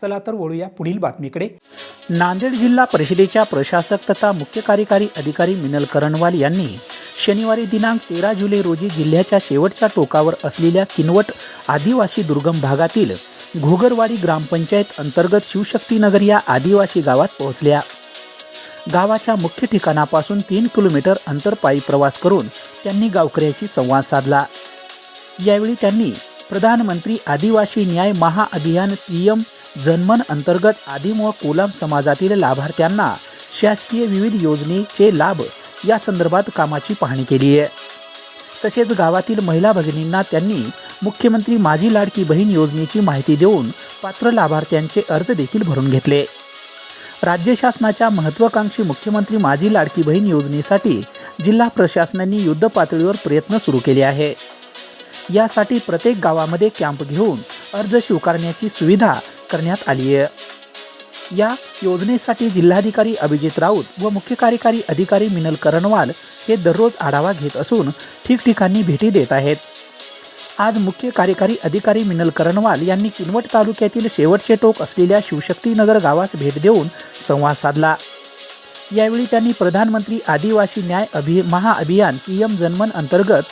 चला तर वळूया पुढील बातमीकडे. नांदेड जिल्हा परिषदेच्या प्रशासक तथा मुख्य कार्यकारी अधिकारी मिनल करणवाल यांनी शनिवारी दिनांक तेरा जुलै रोजी जिल्ह्याच्या शेवटच्या टोकावर असलेल्या किनवट आदिवासी दुर्गम भागातील घोगरवाडी ग्रामपंचायत अंतर्गत शिवशक्तीनगर या आदिवासी गावात पोहोचल्या. गावाच्या मुख्य ठिकाणापासून तीन किलोमीटर अंतर पायी प्रवास करून त्यांनी गावकऱ्याशी संवाद साधला. यावेळी त्यांनी प्रधानमंत्री आदिवासी न्याय महाअभियान पी एम जनमन अंतर्गत आदिम व कोलम समाजातील लाभार्थ्यांना शासकीय विविध योजनेचे लाभ या संदर्भात कामाची पाहणी केली आहे. तसेच गावातील महिला भगिनींना त्यांनी मुख्यमंत्री माझी लाडकी बहीण योजनेची माहिती देऊन पात्र लाभार्थ्यांचे अर्ज देखील भरून घेतले. राज्य शासनाच्या महत्त्वाकांक्षी मुख्यमंत्री माझी लाडकी बहीण योजनेसाठी जिल्हा प्रशासनाने युद्धपातळीवर प्रयत्न सुरू केले आहे. यासाठी प्रत्येक गावामध्ये कॅम्प घेऊन अर्ज स्वीकारण्याची सुविधा करण्यात आली आहे. या योजनेसाठी जिल्हाधिकारी अभिजित राऊत व मुख्य कार्यकारी अधिकारी मिनल करणवाल हे दररोज आढावा घेत असून ठिकठिकाणी भेटी देत आहेत. आज मुख्य कार्यकारी अधिकारी मिनल करणवाल यांनी किनवट तालुक्यातील शेवटचे टोक असलेल्या शिवशक्तीनगर गावास भेट देऊन संवाद साधला. यावेळी त्यांनी प्रधानमंत्री आदिवासी न्याय अभि महाअभियान पी एम जनमन अंतर्गत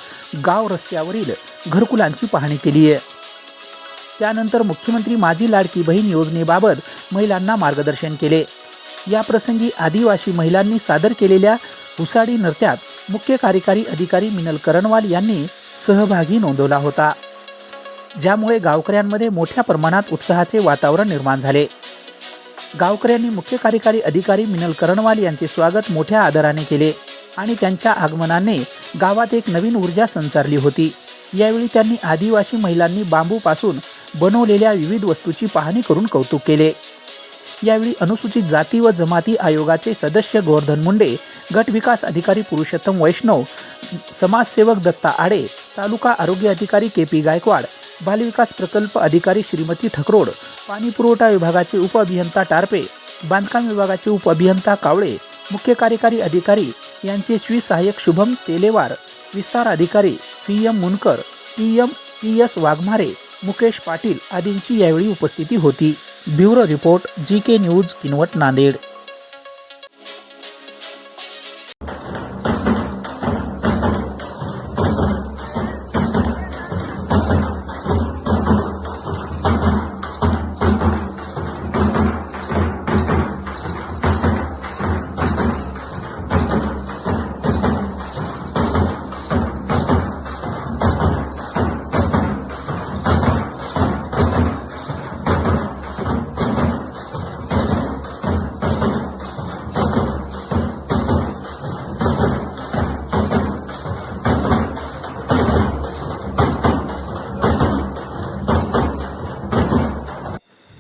गाव रस्त्यावरील घरकुलांची पाहणी केली आहे. त्यानंतर मुख्यमंत्री माझी लाडकी बहीण योजनेबाबत महिलांना मार्गदर्शन केले. याप्रसंगी आदिवासी महिलांनी सादर केलेल्या हुसाडी नृत्यात मुख्य कार्यकारी अधिकारी मिनल करणवाल यांनी सहभागी नोंदवला होता. ज्यामुळे गावकऱ्यांमध्ये मोठ्या प्रमाणात उत्साहाचे वातावरण निर्माण झाले. गावकऱ्यांनी मुख्य कार्यकारी अधिकारी मिनल करणवाल यांचे स्वागत मोठ्या आदराने केले आणि त्यांच्या आगमनाने गावात एक नवीन ऊर्जा संचारली होती. यावेळी त्यांनी आदिवासी महिलांनी बांबूपासून बनवलेल्या विविध वस्तूची पाहणी करून कौतुक केले. यावेळी अनुसूचित जाती व जमाती आयोगाचे सदस्य गोवर्धन मुंडे गट विकास अधिकारी पुरुषोत्तम वैष्णव समाजसेवक दत्ता आडे तालुका आरोग्य अधिकारी के पी गायकवाड बालविकास प्रकल्प अधिकारी श्रीमती ठकरोड पाणीपुरवठा विभागाचे उपअभियंता टारपे बांधकाम विभागाचे उपअभियंता कावळे मुख्य कार्यकारी अधिकारी यांचे श्री सहाय्यक शुभम तेलेवार विस्तार अधिकारी P M Munkar P M P S Waghmare Mukesh Patil आदींची यावेळी उपस्थिती होती. Bureau report G K News Kinwat Nanded.